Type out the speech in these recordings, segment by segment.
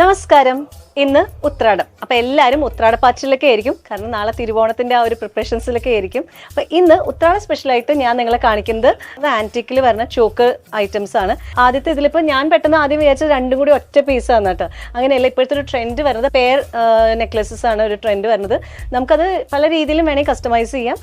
നമസ്കാരം. ഇന്ന് ഉത്രാടം. അപ്പൊ എല്ലാവരും ഉത്രാടപ്പാച്ചിലൊക്കെ ആയിരിക്കും. കാരണം നാളെ തിരുവോണത്തിന്റെ ആ ഒരു പ്രിപ്പറേഷൻസിലൊക്കെ ആയിരിക്കും. അപ്പൊ ഇന്ന് ഉത്രാട സ്പെഷ്യലായിട്ട് ഞാൻ നിങ്ങളെ കാണിക്കുന്നത് ആന്റിക്കിൽ വരുന്ന ചോക്ക് ഐറ്റംസ് ആണ്. ആദ്യത്തെ ഇതിലിപ്പോ ഞാൻ പെട്ടെന്ന് ആദ്യം വിചാരിച്ച രണ്ടും കൂടി ഒറ്റ പീസ് ആണ് കേട്ടോ. അങ്ങനെയല്ല ഇപ്പോഴത്തെ ഒരു ട്രെൻഡ് വരുന്നത് പെയർ നെക്ലസസ് ആണ് ഒരു ട്രെൻഡ് വരുന്നത്. നമുക്കത് പല രീതിയിലും വേണമെങ്കിൽ കസ്റ്റമൈസ് ചെയ്യാം.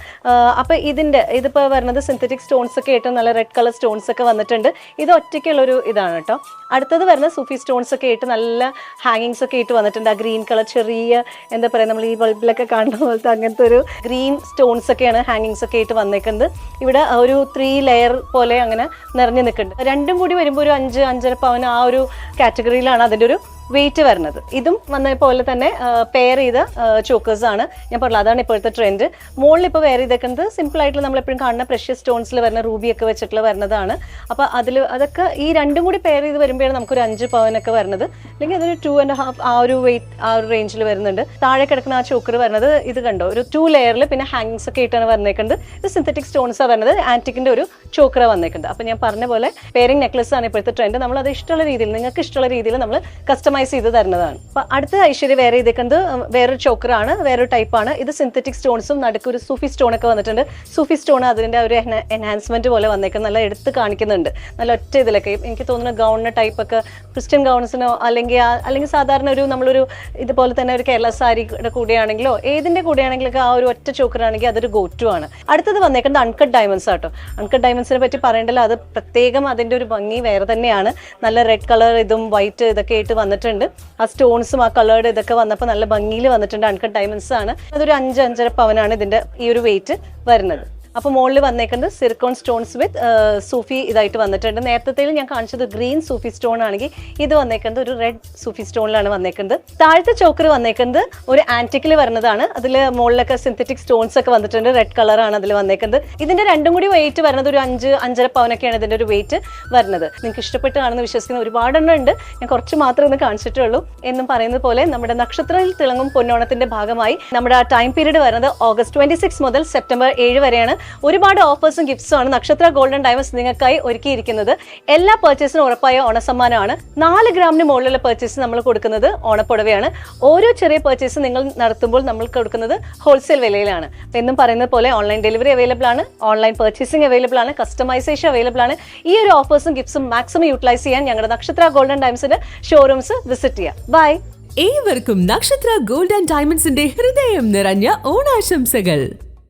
അപ്പോൾ അപ്പൊ ഇതിന്റെ ഇതിപ്പോ വരുന്നത് സിന്തറ്റിക് സ്റ്റോൺസ് ഒക്കെ ആയിട്ട് നല്ല റെഡ് കളർ സ്റ്റോൺസ് ഒക്കെ വന്നിട്ടുണ്ട്. ഇത് ഒറ്റയ്ക്കുള്ളൊരു ഇതാണ് കേട്ടോ. അടുത്തത് വരുന്ന സൂഫി സ്റ്റോൺസ് ഒക്കെ ആയിട്ട് നല്ല ഹാങ്ങിങ്സ് ഒക്കെ ആയിട്ട് വന്നിട്ടുണ്ട്. ആ ഗ്രീൻ കളർ ചെറിയ എന്താ പറയുക നമ്മൾ ഈ ബൾബിലൊക്കെ കാണുന്ന പോലത്തെ അങ്ങനത്തെ ഒരു ഗ്രീൻ സ്റ്റോൺസ് ഒക്കെയാണ് ഹാങ്ങിങ്സ് ഒക്കെ ആയിട്ട് വന്നേക്കുന്നത്. ഇവിടെ ഒരു ത്രീ ലെയർ പോലെ അങ്ങനെ നിറഞ്ഞു നിൽക്കുന്നുണ്ട്. രണ്ടും കൂടി വരുമ്പോൾ ഒരു അഞ്ച് അഞ്ചര പവൻ ആ ഒരു കാറ്റഗറിയിലാണ് അതിന്റെ ഒരു വെയിറ്റ് വരുന്നത്. ഇതും വന്ന പോലെ തന്നെ പെയർ ചെയ്ത ചോക്കേഴ്സ് ആണ്. ഞാൻ പറഞ്ഞത് അതാണ് ഇപ്പോഴത്തെ ട്രെൻഡ് മുകളിൽ ഇപ്പോൾ വെയർ ചെയ്തേക്കുന്നത് സിമ്പിൾ ആയിട്ടുള്ള നമ്മൾ എപ്പോഴും കാണുന്ന പ്രഷ്യസ് സ്റ്റോൺസിൽ വരുന്ന റൂബിയൊക്കെ വെച്ചിട്ടുള്ള വരുന്നതാണ്. അപ്പോൾ അതിൽ അതൊക്കെ ഈ രണ്ടും കൂടി പെയർ ചെയ്ത് വരുമ്പോഴാണ് നമുക്കൊരു അഞ്ച് പവനൊക്കെ വരുന്നത്. അല്ലെങ്കിൽ അതൊരു ടു ആൻഡ് ഹാഫ് ആ ഒരു വെയിറ്റ് ആ ഒരു റേഞ്ചിൽ വരുന്നുണ്ട്. താഴെ കിടക്കുന്ന ആ ചോക്കർ വരുന്നത് ഇത് കണ്ടോ? ഒരു ടു ലെയറിൽ പിന്നെ ഹാങ്ങിങ്സ് ഒക്കെ ആയിട്ടാണ് വന്നേക്കുന്നത്. ഇത് സിന്തറ്റിക് സ്റ്റോൺസാണ് വരുന്നത്. ആന്റിക്കിന്റെ ഒരു ചോക്കറ വന്നേക്കുന്നത്. അപ്പോൾ ഞാൻ പറഞ്ഞ പോലെ പെയറിംഗ് നെക്ലസ് ആണ് ഇപ്പോഴത്തെ ട്രെൻഡ് നമ്മൾ അത് ഇഷ്ടമുള്ള രീതിയിൽ നിങ്ങൾക്ക് ഇഷ്ടമുള്ള രീതിയിൽ നമ്മൾ കസ്റ്റമൈസ് ചെയ്ത് തരുന്നതാണ്. അപ്പൊ അടുത്ത ഐശ്വര്യ വേറെ ഇതേക്കുന്നത് വേറൊരു ചോക്കറാണ് വേറൊരു ടൈപ്പാണ് ഇത് സിന്തറ്റിക് സ്റ്റോൺസും നടുക്ക് ഒരു സൂഫി സ്റ്റോൺ ഒക്കെ വന്നിട്ടുണ്ട്. സൂഫി സ്റ്റോൺ അതിന്റെ ഒരു എൻഹാൻസ്മെന്റ് പോലെ വന്നേക്കുന്നത് നല്ല എടുത്ത് കാണിക്കുന്നുണ്ട്. നല്ല ഒറ്റ ഇതിലൊക്കെ. എനിക്ക് തോന്നുന്നു ഗൗണിന് ടൈപ്പ് ഒക്കെ ക്രിസ്ത്യൻ ഗൗൺസിനോ അല്ലെങ്കിൽ അല്ലെങ്കിൽ സാധാരണ ഒരു നമ്മളൊരു ഇതുപോലെ തന്നെ ഒരു കേരള സാരിയുടെ കൂടെയാണെങ്കിലോ ഏതിന്റെ കൂടെയാണെങ്കിലൊക്കെ ആ ഒരു ഒറ്റ ചോക്കറാണെങ്കിൽ അതൊരു ഗോറ്റു ആണ്. അടുത്തത് വന്നേക്കുന്നത് അൺകട്ട് ഡയമണ്ട്സ് ആട്ടോ. അൺകട്ട് ഡയമണ്ട്സിനെ പറ്റി പറയേണ്ടല്ലോ അത് പ്രത്യേകം അതിന്റെ ഒരു ഭംഗി വേറെ തന്നെയാണ്. നല്ല റെഡ് കളർ ഇതും വൈറ്റ് ഇതൊക്കെ ആയിട്ട് വന്നിട്ടുണ്ട്. ആ സ്റ്റോൺസും ആ കളേർഡ് ഇതൊക്കെ വന്നപ്പോൾ നല്ല ഭംഗിയിൽ വന്നിട്ടുണ്ട്. അൺകട്ട് ഡയമണ്ട്സ് ആണ്. അതൊരു അഞ്ച് അഞ്ചര പവനാണ് ഇതിന്റെ ഈ ഒരു വെയിറ്റ് വരുന്നത്. അപ്പോൾ മുകളിൽ വന്നേക്കുന്നത് സിർക്കോൺ സ്റ്റോൺസ് വിത്ത് സൂഫി ഇതായിട്ട് വന്നിട്ടുണ്ട്. നേരത്തെ ഞാൻ കാണിച്ചത് ഗ്രീൻ സൂഫി സ്റ്റോൺ ആണെങ്കിൽ ഇത് വന്നേക്കുന്നത് ഒരു റെഡ് സൂഫി സ്റ്റോണിലാണ് വന്നേക്കുന്നത്. താഴത്തെ ചോക്കർ വന്നേക്കുന്നത് ഒരു ആന്റിക്കിൽ വരുന്നതാണ്. അതിൽ മുകളിലൊക്കെ സിന്തറ്റിക് സ്റ്റോൺസ് ഒക്കെ വന്നിട്ടുണ്ട്. റെഡ് കളറാണ് അതിൽ വന്നേക്കുന്നത്. ഇതിന്റെ രണ്ടും കൂടി വെയിറ്റ് വരുന്നത് ഒരു അഞ്ച് അഞ്ചര പവനൊക്കെയാണ് ഇതിന്റെ ഒരു വെയിറ്റ് വരുന്നത്. നിങ്ങൾക്ക് ഇഷ്ടപ്പെട്ട് കാണുന്ന വിശ്വസിക്കുന്ന ഒരുപാടെണ്ണം ഉണ്ട്. ഞാൻ കുറച്ച് മാത്രമേ ഒന്ന് കാണിച്ചിട്ടേ ഉള്ളൂ എന്നും പറയുന്നത് പോലെ നമ്മുടെ നക്ഷത്രത്തിൽ തിളങ്ങും പൊന്നോണത്തിന്റെ ഭാഗമായി നമ്മുടെ ആ ടൈം പീരീഡ് വരുന്നത് ഓഗസ്റ്റ് ട്വന്റി സിക്സ് മുതൽ സെപ്റ്റംബർ ഏഴ് വരെയാണ്. ഒരുപാട് ഓഫേഴ്സും ഗിഫ്റ്റ്സും ആണ് നക്ഷത്ര ഗോൾഡൻ ഡയമണ്ട്സ് നിങ്ങൾക്കായി ഒരുക്കിയിരിക്കുന്നത്. എല്ലാ പർച്ചേസിനും ഉറപ്പായ ഓണസമ്മാനമാണ്. നാല് ഗ്രാമിന് മുകളിലുള്ള പർച്ചേസ് നമ്മൾ കൊടുക്കുന്നത് ഓണപ്പുടവയാണ്. ഓരോ ചെറിയ പർച്ചേസ് നിങ്ങൾ നടത്തുമ്പോൾ നമ്മൾ കൊടുക്കുന്നത് ഹോൾസെയിൽ വിലയിലാണ്. എന്നും പറയുന്നത് പോലെ ഓൺലൈൻ ഡെലിവറി അവൈലബിൾ ആണ് ഓൺലൈൻ പർച്ചേസിംഗ് അവൈലബിൾ ആണ് കസ്റ്റമൈസേഷൻ അവൈലബിൾ ആണ്. ഈ ഒരു ഓഫേഴ്സും ഗിഫ്റ്റ്സും മാക്സിമം യൂട്ടിലൈസ് ചെയ്യാൻ ഞങ്ങളുടെ നക്ഷത്ര ഗോൾഡൻ ഡയമണ്ട്സിന്റെ ഷോറൂംസ് വിസിറ്റ് ചെയ്യാം. ബൈ ഏവർക്കും നക്ഷത്ര ഗോൾഡ് ആൻഡ് ഡയമണ്ട്സിന്റെ ഹൃദയം നിറഞ്ഞ ഓണാശംസകൾ.